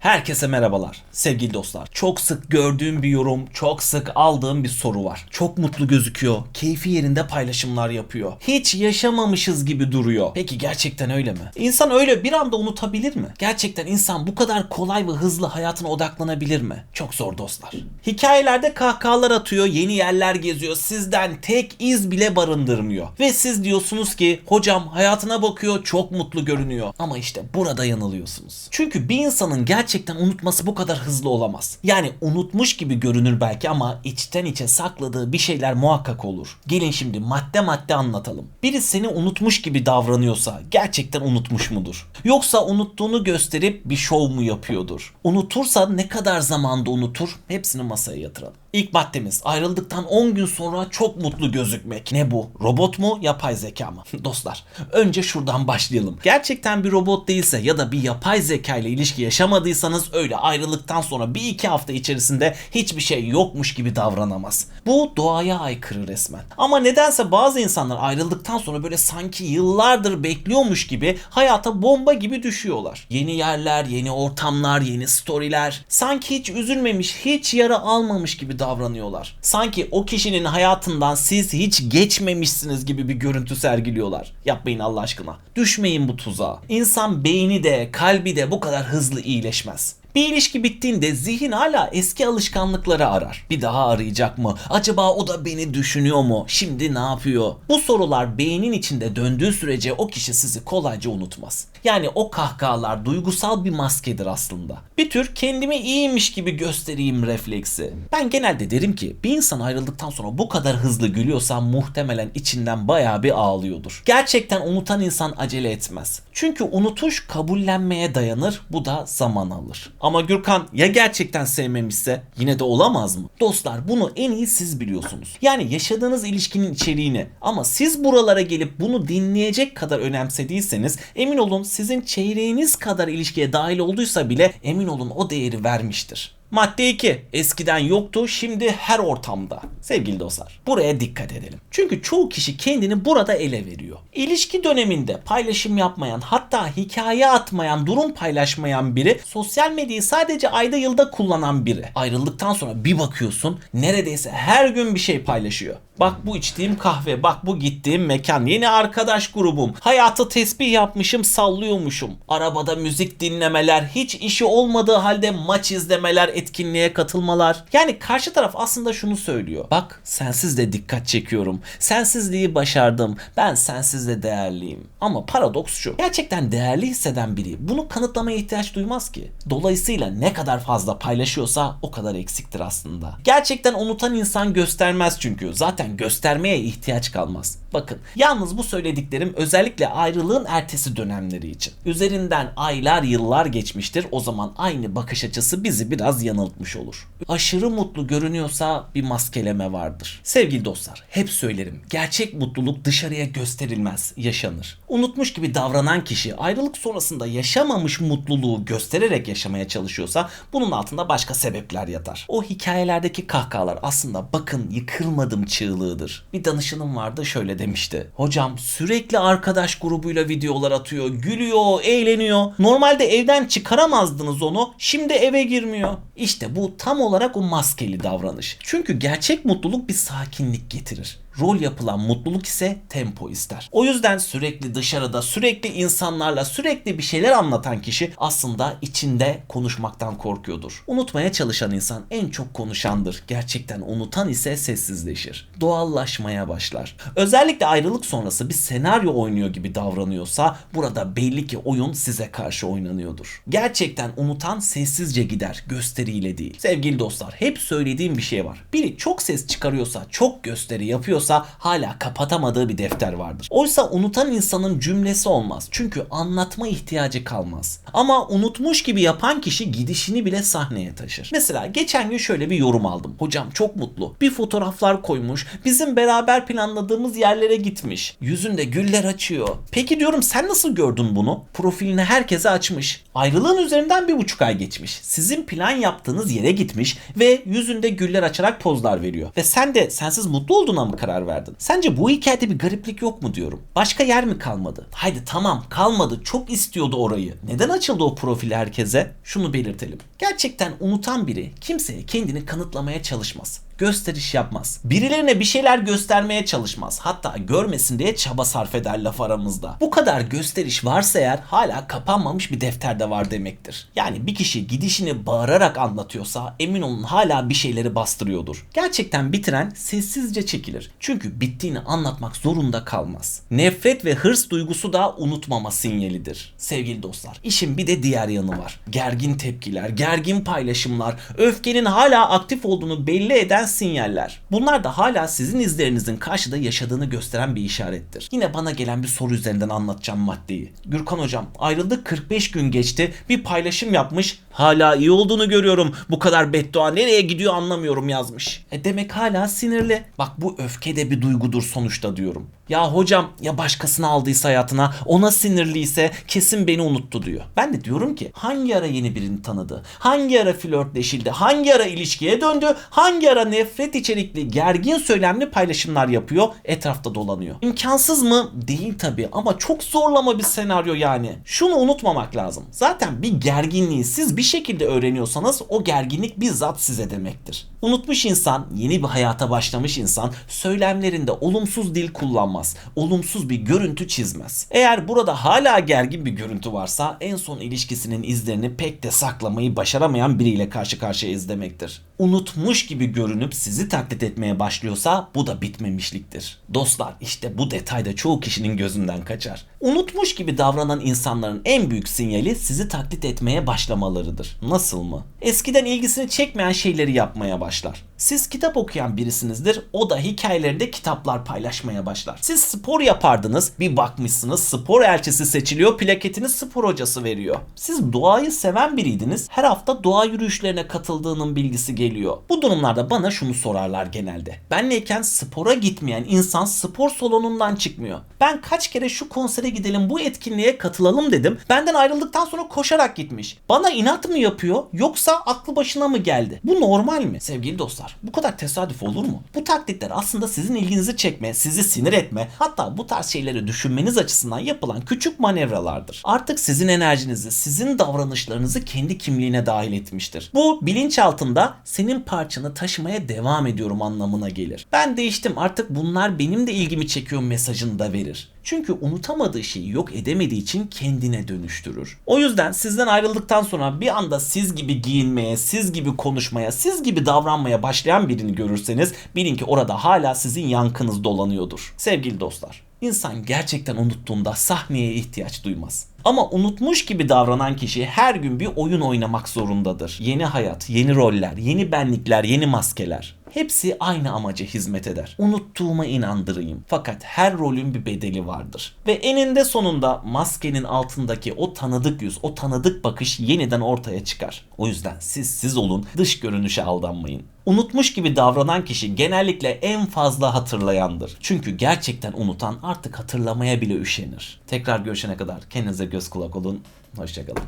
Herkese merhabalar sevgili dostlar. Çok sık gördüğüm bir yorum, çok sık aldığım bir soru var. Çok mutlu gözüküyor, keyfi yerinde paylaşımlar yapıyor. Hiç yaşamamışız gibi duruyor. Peki gerçekten öyle mi? İnsan öyle bir anda unutabilir mi? Gerçekten insan bu kadar kolay ve hızlı hayatına odaklanabilir mi? Çok zor dostlar. Hikayelerde kahkahalar atıyor, yeni yerler geziyor, sizden tek iz bile barındırmıyor. Ve siz diyorsunuz ki hocam hayatına bakıyor çok mutlu görünüyor. Ama işte burada yanılıyorsunuz. Çünkü bir insanın gerçekten unutması bu kadar hızlı olamaz. Yani unutmuş gibi görünür belki ama içten içe sakladığı bir şeyler muhakkak olur. Gelin şimdi madde madde anlatalım. Biri seni unutmuş gibi davranıyorsa gerçekten unutmuş mudur? Yoksa unuttuğunu gösterip bir şov mu yapıyordur? Unutursa ne kadar zamanda unutur? Hepsini masaya yatıralım. İlk maddemiz ayrıldıktan 10 gün sonra çok mutlu gözükmek. Ne bu? Robot mu? Yapay zeka mı? Dostlar önce şuradan başlayalım. Gerçekten bir robot değilse ya da bir yapay zeka ile ilişki yaşamadıysanız öyle ayrılıktan sonra bir iki hafta içerisinde hiçbir şey yokmuş gibi davranamaz. Bu doğaya aykırı resmen. Ama nedense bazı insanlar ayrıldıktan sonra böyle sanki yıllardır bekliyormuş gibi hayata bomba gibi düşüyorlar. Yeni yerler, yeni ortamlar, yeni storyler. Sanki hiç üzülmemiş, hiç yara almamış gibi davranıyorlar. Sanki o kişinin hayatından siz hiç geçmemişsiniz gibi bir görüntü sergiliyorlar. Yapmayın Allah aşkına. Düşmeyin bu tuzağa. İnsan beyni de kalbi de bu kadar hızlı iyileşmez. class. Bir ilişki bittiğinde zihin hala eski alışkanlıkları arar. Bir daha arayacak mı? Acaba o da beni düşünüyor mu? Şimdi ne yapıyor? Bu sorular beynin içinde döndüğü sürece o kişi sizi kolayca unutmaz. Yani o kahkahalar duygusal bir maskedir aslında. Bir tür kendimi iyiymiş gibi göstereyim refleksi. Ben genelde derim ki bir insan ayrıldıktan sonra bu kadar hızlı gülüyorsa muhtemelen içinden bayağı bir ağlıyordur. Gerçekten unutan insan acele etmez. Çünkü unutuş kabullenmeye dayanır. Bu da zaman alır. Ama Gürkan ya gerçekten sevmemişse yine de olamaz mı? Dostlar bunu en iyi siz biliyorsunuz. Yani yaşadığınız ilişkinin içeriğini ama siz buralara gelip bunu dinleyecek kadar önemsediyseniz emin olun sizin çeyreğiniz kadar ilişkiye dahil olduysa bile emin olun o değeri vermiştir. Madde 2. Eskiden yoktu, şimdi her ortamda. Sevgili dostlar, buraya dikkat edelim. Çünkü çoğu kişi kendini burada ele veriyor. İlişki döneminde paylaşım yapmayan, hatta hikaye atmayan, durum paylaşmayan biri, sosyal medyayı sadece ayda yılda kullanan biri. Ayrıldıktan sonra bir bakıyorsun, neredeyse her gün bir şey paylaşıyor. Bak bu içtiğim kahve, bak bu gittiğim mekan, yeni arkadaş grubum, hayatı tesbih yapmışım, sallıyormuşum. Arabada müzik dinlemeler, hiç işi olmadığı halde maç izlemeler, etkinliğe katılmalar. Yani karşı taraf aslında şunu söylüyor. Bak sensiz de dikkat çekiyorum. Sensizliği başardım. Ben sensiz de değerliyim. Ama paradoks şu. Gerçekten değerli hisseden biri bunu kanıtlamaya ihtiyaç duymaz ki. Dolayısıyla ne kadar fazla paylaşıyorsa o kadar eksiktir aslında. Gerçekten unutan insan göstermez çünkü. Zaten göstermeye ihtiyaç kalmaz. Bakın yalnız bu söylediklerim özellikle ayrılığın ertesi dönemleri için. Üzerinden aylar yıllar geçmiştir. O zaman aynı bakış açısı bizi biraz yanıltmış olur. Aşırı mutlu görünüyorsa bir maskeleme vardır. Sevgili dostlar hep söylerim. Gerçek mutluluk dışarıya gösterilmez, yaşanır. Unutmuş gibi davranan kişi ayrılık sonrasında yaşamamış mutluluğu göstererek yaşamaya çalışıyorsa bunun altında başka sebepler yatar. O hikayelerdeki kahkahalar aslında bakın yıkılmadım çığlığıdır. Bir danışanım vardı şöyle demişti. Hocam sürekli arkadaş grubuyla videolar atıyor, gülüyor, eğleniyor. Normalde evden çıkaramazdınız onu. Şimdi eve girmiyor. İşte bu tam olarak o maskeli davranış. Çünkü gerçek mutluluk bir sakinlik getirir. Rol yapılan mutluluk ise tempo ister. O yüzden sürekli dışarıda, sürekli insanlarla, sürekli bir şeyler anlatan kişi aslında içinde konuşmaktan korkuyordur. Unutmaya çalışan insan en çok konuşandır. Gerçekten unutan ise sessizleşir. Doğallaşmaya başlar. Özellikle ayrılık sonrası bir senaryo oynuyor gibi davranıyorsa burada belli ki oyun size karşı oynanıyordur. Gerçekten unutan sessizce gider, gösteriyle değil. Sevgili dostlar, hep söylediğim bir şey var. Biri çok ses çıkarıyorsa, çok gösteri yapıyorsa hala kapatamadığı bir defter vardır. Oysa unutan insanın cümlesi olmaz. Çünkü anlatma ihtiyacı kalmaz. Ama unutmuş gibi yapan kişi gidişini bile sahneye taşır. Mesela geçen gün şöyle bir yorum aldım. Hocam çok mutlu. Bir fotoğraflar koymuş. Bizim beraber planladığımız yerlere gitmiş. Yüzünde güller açıyor. Peki diyorum sen nasıl gördün bunu? Profilini herkese açmış. Ayrılığın üzerinden bir buçuk ay geçmiş. Sizin plan yaptığınız yere gitmiş ve yüzünde güller açarak pozlar veriyor. Ve sen de sensiz mutlu olduğuna mı karar karar verdin. Sence bu hikayede bir gariplik yok mu diyorum. Başka yer mi kalmadı? Haydi tamam kalmadı. Çok istiyordu orayı. Neden açıldı o profil herkese? Şunu belirtelim. Gerçekten unutan biri kimseye kendini kanıtlamaya çalışmaz gösteriş yapmaz. Birilerine bir şeyler göstermeye çalışmaz. Hatta görmesin diye çaba sarf eder laf aramızda. Bu kadar gösteriş varsa eğer hala kapanmamış bir defterde var demektir. Yani bir kişi gidişini bağırarak anlatıyorsa emin olun hala bir şeyleri bastırıyordur. Gerçekten bitiren sessizce çekilir. Çünkü bittiğini anlatmak zorunda kalmaz. Nefret ve hırs duygusu da unutmama sinyalidir. Sevgili dostlar, işin bir de diğer yanı var. Gergin tepkiler, gergin paylaşımlar, öfkenin hala aktif olduğunu belli eden sinyaller. Bunlar da hala sizin izlerinizin karşıda yaşadığını gösteren bir işarettir. Yine bana gelen bir soru üzerinden anlatacağım maddeyi. Gürkan hocam ayrıldık 45 gün geçti bir paylaşım yapmış. Hala iyi olduğunu görüyorum. Bu kadar beddua nereye gidiyor anlamıyorum yazmış. E demek hala sinirli. Bak bu öfke de bir duygudur sonuçta diyorum. Ya hocam ya başkasını aldıysa hayatına ona sinirliyse kesin beni unuttu diyor. Ben de diyorum ki hangi ara yeni birini tanıdı? Hangi ara flörtleşildi? Hangi ara ilişkiye döndü? Hangi ara nefret içerikli gergin söylemli paylaşımlar yapıyor? Etrafta dolanıyor. İmkansız mı? Değil tabii ama çok zorlama bir senaryo yani. Şunu unutmamak lazım. Zaten bir gerginliği siz bir şekilde öğreniyorsanız o gerginlik bizzat size demektir. Unutmuş insan, yeni bir hayata başlamış insan söylemlerinde olumsuz dil kullanmaz. Olumsuz bir görüntü çizmez. Eğer burada hala gergin bir görüntü varsa en son ilişkisinin izlerini pek de saklamayı başaramayan biriyle karşı karşıyayız demektir. Unutmuş gibi görünüp sizi taklit etmeye başlıyorsa bu da bitmemişliktir. Dostlar işte bu detayda çoğu kişinin gözünden kaçar. Unutmuş gibi davranan insanların en büyük sinyali sizi taklit etmeye başlamalarıdır. Nasıl mı? Eskiden ilgisini çekmeyen şeyleri yapmaya başlar. Siz kitap okuyan birisinizdir. O da hikayelerinde kitaplar paylaşmaya başlar. Siz spor yapardınız. Bir bakmışsınız spor elçisi seçiliyor. Plaketini spor hocası veriyor. Siz doğayı seven biriydiniz. Her hafta doğa yürüyüşlerine katıldığının bilgisi geliyor. Bu durumlarda bana şunu sorarlar genelde. Benleyken spora gitmeyen insan spor salonundan çıkmıyor. Ben kaç kere şu konsere gidelim bu etkinliğe katılalım dedim. Benden ayrıldıktan sonra koşarak gitmiş. Bana inat mı yapıyor yoksa aklı başına mı geldi? Bu normal mi? Sevgili dostlar bu kadar tesadüf olur mu? Bu taklitler aslında sizin ilginizi çekme, sizi sinir etme hatta bu tarz şeyleri düşünmeniz açısından yapılan küçük manevralardır. Artık sizin enerjinizi, sizin davranışlarınızı kendi kimliğine dahil etmiştir. Bu bilinçaltında senin parçanı taşımaya devam ediyorum anlamına gelir. Ben değiştim artık bunlar benim de ilgimi çekiyor mesajını da verir. Çünkü unutamadığı şeyi yok edemediği için kendine dönüştürür. O yüzden sizden ayrıldıktan sonra bir anda siz gibi giyinmeye, siz gibi konuşmaya, siz gibi davranmaya başlayan birini görürseniz bilin ki orada hala sizin yankınız dolanıyordur. Sevgili dostlar, insan gerçekten unuttuğunda sahneye ihtiyaç duymaz. Ama unutmuş gibi davranan kişi her gün bir oyun oynamak zorundadır. Yeni hayat, yeni roller, yeni benlikler, yeni maskeler. Hepsi aynı amaca hizmet eder. Unuttuğuma inandırayım. Fakat her rolün bir bedeli vardır. Ve eninde sonunda maskenin altındaki o tanıdık yüz, o tanıdık bakış yeniden ortaya çıkar. O yüzden siz siz olun, dış görünüşe aldanmayın. Unutmuş gibi davranan kişi genellikle en fazla hatırlayandır. Çünkü gerçekten unutan artık hatırlamaya bile üşenir. Tekrar görüşene kadar kendinize göz kulak olun. Hoşçakalın.